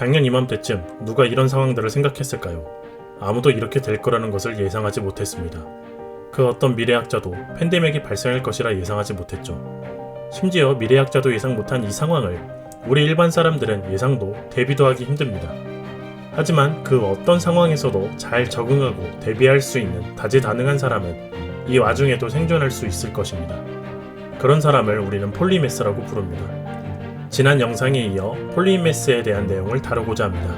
작년 이맘때쯤 누가 이런 상황들을 생각했을까요? 아무도 이렇게 될 거라는 것을 예상하지 못했습니다. 그 어떤 미래학자도 팬데믹이 발생할 것이라 예상하지 못했죠. 심지어 미래학자도 예상 못한 이 상황을 우리 일반 사람들은 예상도 대비도 하기 힘듭니다. 하지만 그 어떤 상황에서도 잘 적응하고 대비할 수 있는 다재다능한 사람은 이 와중에도 생존할 수 있을 것입니다. 그런 사람을 우리는 폴리메스라고 부릅니다. 지난 영상에 이어 폴리메스에 대한 내용을 다루고자 합니다.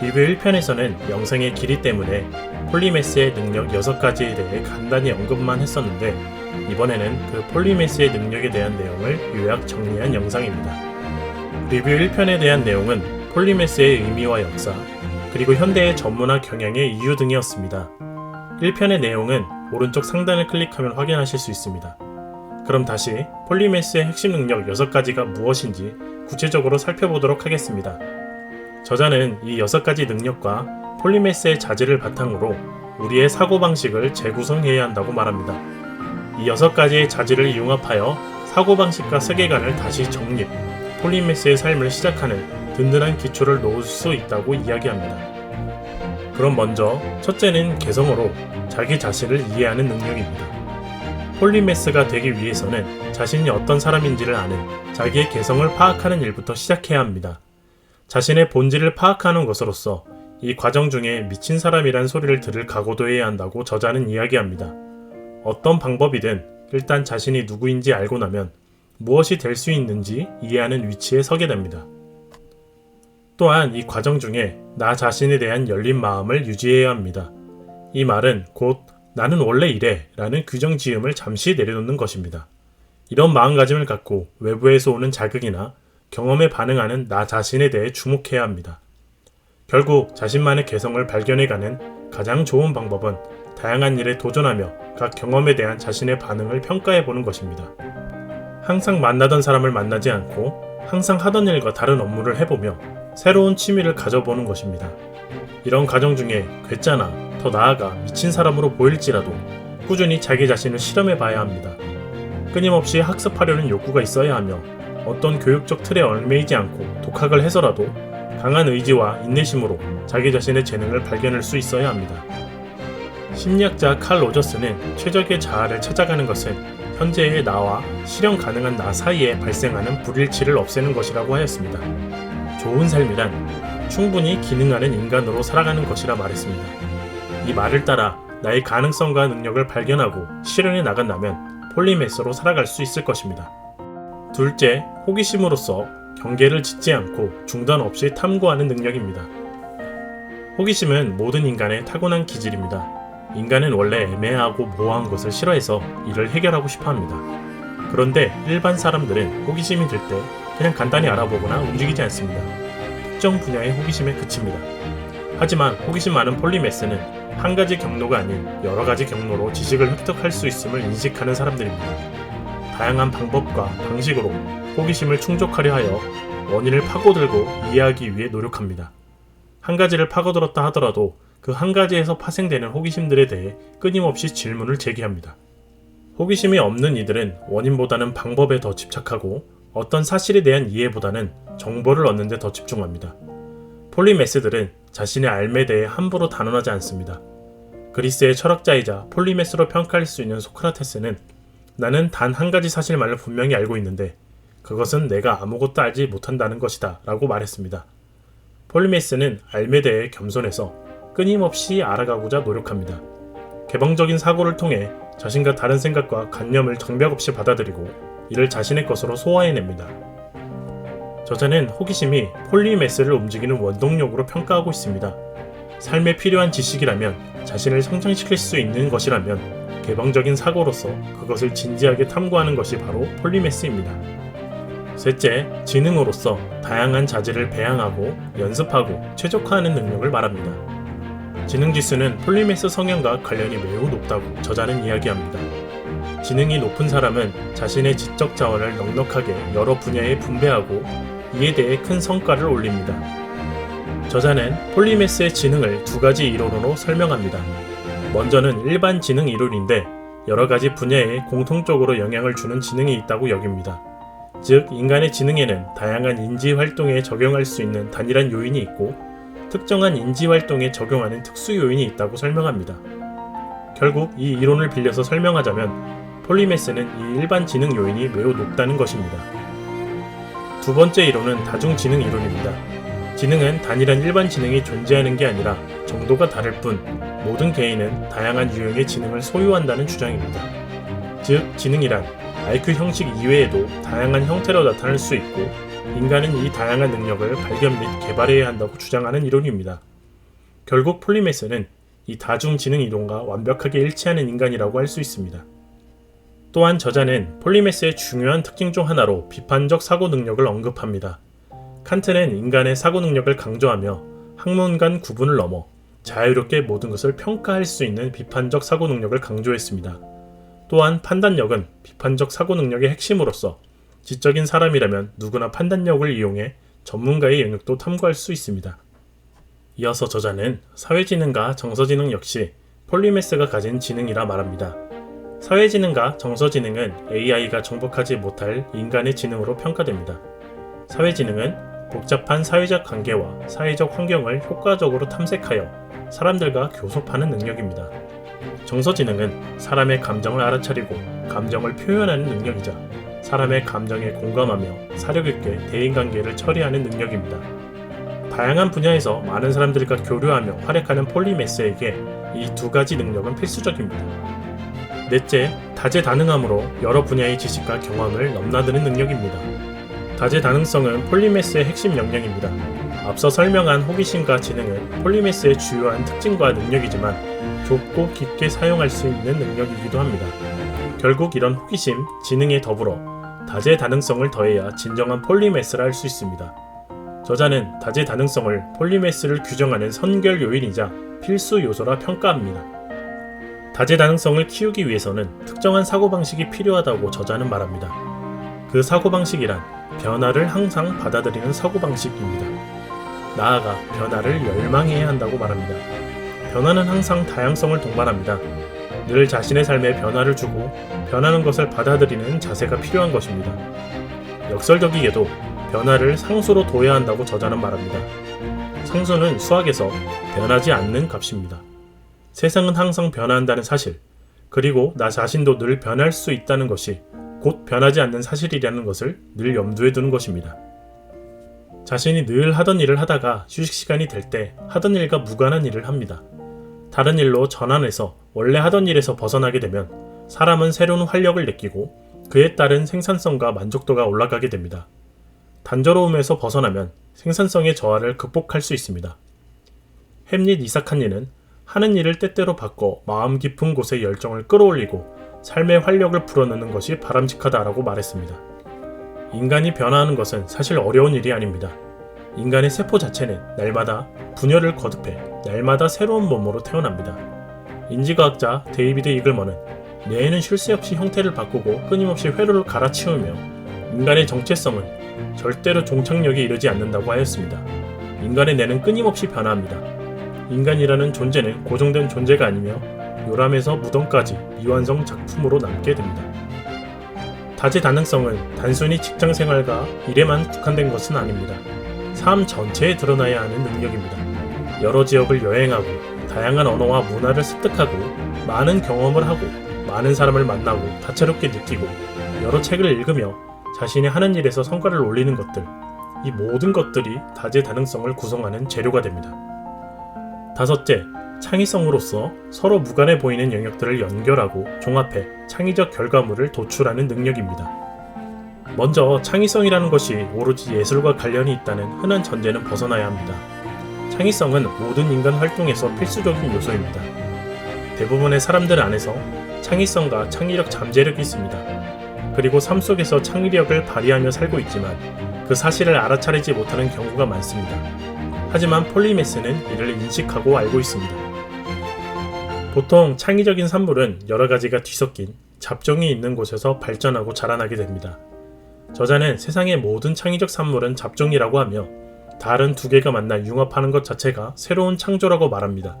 리뷰 1편에서는 영상의 길이 때문에 폴리메스의 능력 6가지에 대해 간단히 언급만 했었는데 이번에는 그 폴리메스의 능력에 대한 내용을 요약 정리한 영상입니다. 리뷰 1편에 대한 내용은 폴리메스의 의미와 역사, 그리고 현대의 전문화 경향의 이유 등이었습니다. 1편의 내용은 오른쪽 상단을 클릭하면 확인하실 수 있습니다. 그럼 다시 폴리메스의 핵심 능력 6가지가 무엇인지 구체적으로 살펴보도록 하겠습니다. 저자는 이 6가지 능력과 폴리메스의 자질을 바탕으로 우리의 사고방식을 재구성해야 한다고 말합니다. 이 6가지의 자질을 융합하여 사고방식과 세계관을 다시 정립, 폴리메스의 삶을 시작하는 든든한 기초를 놓을 수 있다고 이야기합니다. 그럼 먼저 첫째는 개성으로 자기 자신을 이해하는 능력입니다. 폴리메스가 되기 위해서는 자신이 어떤 사람인지를 아는 자기의 개성을 파악하는 일부터 시작해야 합니다. 자신의 본질을 파악하는 것으로서 이 과정 중에 미친 사람이란 소리를 들을 각오도 해야 한다고 저자는 이야기합니다. 어떤 방법이든 일단 자신이 누구인지 알고 나면 무엇이 될 수 있는지 이해하는 위치에 서게 됩니다. 또한 이 과정 중에 나 자신에 대한 열린 마음을 유지해야 합니다. 이 말은 곧 나는 원래 이래 라는 규정 지음을 잠시 내려놓는 것입니다. 이런 마음가짐을 갖고 외부에서 오는 자극이나 경험에 반응하는 나 자신에 대해 주목해야 합니다. 결국 자신만의 개성을 발견해가는 가장 좋은 방법은 다양한 일에 도전하며 각 경험에 대한 자신의 반응을 평가해 보는 것입니다. 항상 만나던 사람을 만나지 않고 항상 하던 일과 다른 업무를 해보며 새로운 취미를 가져보는 것입니다. 이런 과정 중에 괴짜나 더 나아가 미친 사람으로 보일지라도 꾸준히 자기 자신을 실험해 봐야 합니다. 끊임없이 학습하려는 욕구가 있어야 하며 어떤 교육적 틀에 얽매이지 않고 독학을 해서라도 강한 의지와 인내심으로 자기 자신의 재능을 발견할 수 있어야 합니다. 심리학자 칼 로저스는 최적의 자아를 찾아가는 것은 현재의 나와 실현 가능한 나 사이에 발생하는 불일치를 없애는 것이라고 하였습니다. 좋은 삶이란 충분히 기능하는 인간으로 살아가는 것이라 말했습니다. 이 말을 따라 나의 가능성과 능력을 발견하고 실현해 나간다면 폴리메스로 살아갈 수 있을 것입니다. 둘째, 호기심으로서 경계를 짓지 않고 중단 없이 탐구하는 능력입니다. 호기심은 모든 인간의 타고난 기질입니다. 인간은 원래 애매하고 모호한 것을 싫어해서 이를 해결하고 싶어 합니다. 그런데 일반 사람들은 호기심이 들 때 그냥 간단히 알아보거나 움직이지 않습니다. 특정 분야의 호기심에 그칩니다. 하지만 호기심 많은 폴리메스는 한 가지 경로가 아닌 여러 가지 경로로 지식을 획득할 수 있음을 인식하는 사람들입니다. 다양한 방법과 방식으로 호기심을 충족하려 하여 원인을 파고들고 이해하기 위해 노력합니다. 한 가지를 파고들었다 하더라도 그 한 가지에서 파생되는 호기심들에 대해 끊임없이 질문을 제기합니다. 호기심이 없는 이들은 원인보다는 방법에 더 집착하고 어떤 사실에 대한 이해보다는 정보를 얻는 데 더 집중합니다. 폴리메스들은 자신의 알에 대해 함부로 단언하지 않습니다. 그리스의 철학자이자 폴리메스로 평가할 수 있는 소크라테스는 나는 단 한 가지 사실만을 분명히 알고 있는데 그것은 내가 아무것도 알지 못한다는 것이다 라고 말했습니다. 폴리메스는 알에 대해 겸손해서 끊임없이 알아가고자 노력합니다. 개방적인 사고를 통해 자신과 다른 생각과 관념을 정벽 없이 받아들이고 이를 자신의 것으로 소화해냅니다. 저자는 호기심이 폴리메스를 움직이는 원동력으로 평가하고 있습니다. 삶에 필요한 지식이라면 자신을 성장시킬 수 있는 것이라면 개방적인 사고로서 그것을 진지하게 탐구하는 것이 바로 폴리메스입니다. 셋째, 지능으로서 다양한 자질을 배양하고 연습하고 최적화하는 능력을 말합니다. 지능 지수는 폴리메스 성향과 관련이 매우 높다고 저자는 이야기합니다. 지능이 높은 사람은 자신의 지적 자원을 넉넉하게 여러 분야에 분배하고 이에 대해 큰 성과를 올립니다. 저자는 폴리메스의 지능을 두 가지 이론으로 설명합니다. 먼저는 일반 지능 이론인데 여러 가지 분야에 공통적으로 영향을 주는 지능이 있다고 여깁니다. 즉 인간의 지능에는 다양한 인지 활동에 적용할 수 있는 단일한 요인이 있고 특정한 인지 활동에 적용하는 특수 요인이 있다고 설명합니다. 결국 이 이론을 빌려서 설명하자면 폴리메스는 이 일반 지능 요인이 매우 높다는 것입니다. 두 번째 이론은 다중지능 이론입니다. 지능은 단일한 일반 지능이 존재하는 게 아니라 정도가 다를 뿐 모든 개인은 다양한 유형의 지능을 소유한다는 주장입니다. 즉, 지능이란 IQ 형식 이외에도 다양한 형태로 나타날 수 있고 인간은 이 다양한 능력을 발견 및 개발해야 한다고 주장하는 이론입니다. 결국 폴리메스는 이 다중지능 이론과 완벽하게 일치하는 인간이라고 할 수 있습니다. 또한 저자는 폴리메스의 중요한 특징 중 하나로 비판적 사고 능력을 언급합니다. 칸트는 인간의 사고 능력을 강조하며 학문 간 구분을 넘어 자유롭게 모든 것을 평가할 수 있는 비판적 사고 능력을 강조했습니다. 또한 판단력은 비판적 사고 능력의 핵심으로서 지적인 사람이라면 누구나 판단력을 이용해 전문가의 영역도 탐구할 수 있습니다. 이어서 저자는 사회지능과 정서지능 역시 폴리메스가 가진 지능이라 말합니다. 사회지능과 정서지능은 AI가 정복하지 못할 인간의 지능으로 평가됩니다. 사회지능은 복잡한 사회적 관계와 사회적 환경을 효과적으로 탐색하여 사람들과 교섭하는 능력입니다. 정서지능은 사람의 감정을 알아차리고 감정을 표현하는 능력이자 사람의 감정에 공감하며 사려있게 대인관계를 처리하는 능력입니다. 다양한 분야에서 많은 사람들과 교류하며 활약하는 폴리메스에게 이 두 가지 능력은 필수적입니다. 넷째, 다재다능함으로 여러 분야의 지식과 경험을 넘나드는 능력입니다. 다재다능성은 폴리메스의 핵심 역량입니다. 앞서 설명한 호기심과 지능은 폴리메스의 주요한 특징과 능력이지만 좁고 깊게 사용할 수 있는 능력이기도 합니다. 결국 이런 호기심, 지능에 더불어 다재다능성을 더해야 진정한 폴리메스라 할 수 있습니다. 저자는 다재다능성을 폴리메스를 규정하는 선결 요인이자 필수 요소라 평가합니다. 다재다능성을 키우기 위해서는 특정한 사고방식이 필요하다고 저자는 말합니다. 그 사고방식이란 변화를 항상 받아들이는 사고방식입니다. 나아가 변화를 열망해야 한다고 말합니다. 변화는 항상 다양성을 동반합니다. 늘 자신의 삶에 변화를 주고 변하는 것을 받아들이는 자세가 필요한 것입니다. 역설적이게도 변화를 상수로 둬야 한다고 저자는 말합니다. 상수는 수학에서 변하지 않는 값입니다. 세상은 항상 변화한다는 사실, 그리고 나 자신도 늘 변할 수 있다는 것이 곧 변하지 않는 사실이라는 것을 늘 염두에 두는 것입니다. 자신이 늘 하던 일을 하다가 휴식 시간이 될 때 하던 일과 무관한 일을 합니다. 다른 일로 전환해서 원래 하던 일에서 벗어나게 되면 사람은 새로운 활력을 느끼고 그에 따른 생산성과 만족도가 올라가게 됩니다. 단조로움에서 벗어나면 생산성의 저하를 극복할 수 있습니다. 햄릿 이사카니는 하는 일을 때때로 바꿔 마음 깊은 곳에 열정을 끌어올리고 삶의 활력을 불어넣는 것이 바람직하다라고 말했습니다. 인간이 변화하는 것은 사실 어려운 일이 아닙니다. 인간의 세포 자체는 날마다 분열을 거듭해 날마다 새로운 몸으로 태어납니다. 인지과학자 데이비드 이글먼은 뇌에는 쉴 새 없이 형태를 바꾸고 끊임없이 회로를 갈아치우며 인간의 정체성은 절대로 종착역에 이르지 않는다고 하였습니다. 인간의 뇌는 끊임없이 변화합니다. 인간이라는 존재는 고정된 존재가 아니며 요람에서 무덤까지 미완성 작품으로 남게 됩니다. 다재다능성은 단순히 직장 생활과 일에만 국한된 것은 아닙니다. 삶 전체에 드러나야 하는 능력입니다. 여러 지역을 여행하고 다양한 언어와 문화를 습득하고 많은 경험을 하고 많은 사람을 만나고 다채롭게 느끼고 여러 책을 읽으며 자신이 하는 일에서 성과를 올리는 것들 이 모든 것들이 다재다능성을 구성하는 재료가 됩니다. 다섯째, 창의성으로서 서로 무관해 보이는 영역들을 연결하고 종합해 창의적 결과물을 도출하는 능력입니다. 먼저 창의성이라는 것이 오로지 예술과 관련이 있다는 흔한 전제는 벗어나야 합니다. 창의성은 모든 인간 활동에서 필수적인 요소입니다. 대부분의 사람들 안에서 창의성과 창의력 잠재력이 있습니다. 그리고 삶 속에서 창의력을 발휘하며 살고 있지만 그 사실을 알아차리지 못하는 경우가 많습니다. 하지만 폴리메스는 이를 인식하고 알고 있습니다. 보통 창의적인 산물은 여러 가지가 뒤섞인 잡종이 있는 곳에서 발전하고 자라나게 됩니다. 저자는 세상의 모든 창의적 산물은 잡종이라고 하며 다른 두 개가 만나 융합하는 것 자체가 새로운 창조라고 말합니다.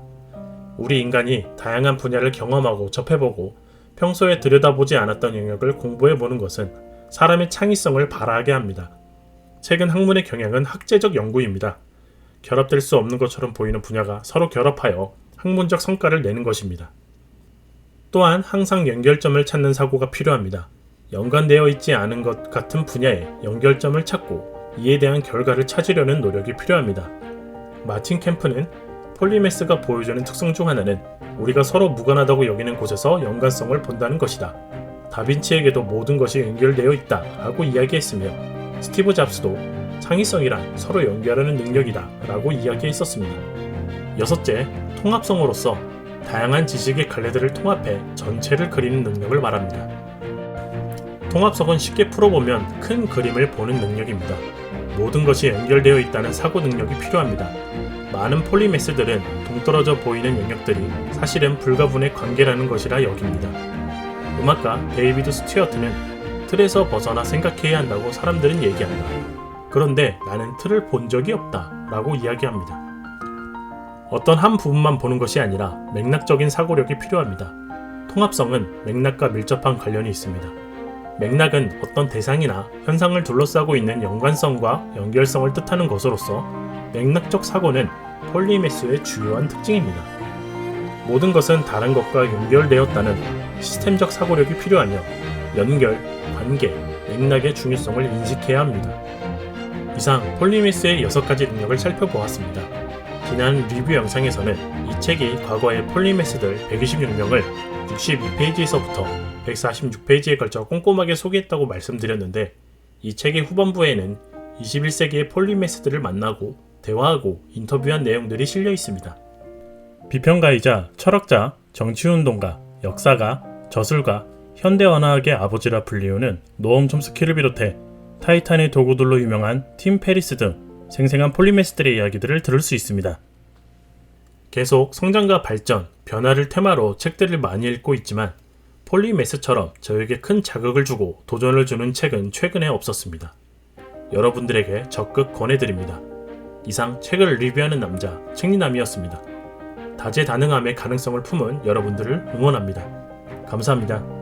우리 인간이 다양한 분야를 경험하고 접해보고 평소에 들여다보지 않았던 영역을 공부해보는 것은 사람의 창의성을 발휘하게 합니다. 책은 학문의 경향은 학제적 연구입니다. 결합될 수 없는 것처럼 보이는 분야가 서로 결합하여 학문적 성과를 내는 것입니다. 또한 항상 연결점을 찾는 사고가 필요합니다. 연관되어 있지 않은 것 같은 분야에 연결점을 찾고 이에 대한 결과를 찾으려는 노력이 필요합니다. 마틴 캠프는 폴리메스가 보여주는 특성 중 하나는 우리가 서로 무관하다고 여기는 곳에서 연관성을 본다는 것이다. 다빈치에게도 모든 것이 연결되어 있다 라고 이야기했으며 스티브 잡스도 창의성이란 서로 연결하는 능력이다 라고 이야기했었습니다. 여섯째, 통합성으로서 다양한 지식의 갈래들을 통합해 전체를 그리는 능력을 말합니다. 통합성은 쉽게 풀어보면 큰 그림을 보는 능력입니다. 모든 것이 연결되어 있다는 사고 능력이 필요합니다. 많은 폴리메스들은 동떨어져 보이는 영역들이 사실은 불가분의 관계라는 것이라 여깁니다. 음악가 데이비드 스튜어트는 틀에서 벗어나 생각해야 한다고 사람들은 얘기한다. 그런데 나는 틀을 본 적이 없다 라고 이야기합니다. 어떤 한 부분만 보는 것이 아니라 맥락적인 사고력이 필요합니다. 통합성은 맥락과 밀접한 관련이 있습니다. 맥락은 어떤 대상이나 현상을 둘러싸고 있는 연관성과 연결성을 뜻하는 것으로서 맥락적 사고는 폴리메스의 주요한 특징입니다. 모든 것은 다른 것과 연결되었다는 시스템적 사고력이 필요하며 연결, 관계, 맥락의 중요성을 인식해야 합니다. 이상 폴리메스의 6가지 능력을 살펴보았습니다. 지난 리뷰 영상에서는 이 책이 과거의 폴리메스들 126명을 62페이지에서부터 146페이지에 걸쳐 꼼꼼하게 소개했다고 말씀드렸는데 이 책의 후반부에는 21세기의 폴리메스들을 만나고 대화하고 인터뷰한 내용들이 실려 있습니다. 비평가이자 철학자, 정치운동가, 역사가, 저술가, 현대언어학의 아버지라 불리우는 노엄 촘스키를 비롯해 타이탄의 도구들로 유명한 팀 페리스 등 생생한 폴리메스들의 이야기들을 들을 수 있습니다. 계속 성장과 발전, 변화를 테마로 책들을 많이 읽고 있지만 폴리메스처럼 저에게 큰 자극을 주고 도전을 주는 책은 최근에 없었습니다. 여러분들에게 적극 권해드립니다. 이상 책을 리뷰하는 남자 책리남이었습니다. 다재다능함의 가능성을 품은 여러분들을 응원합니다. 감사합니다.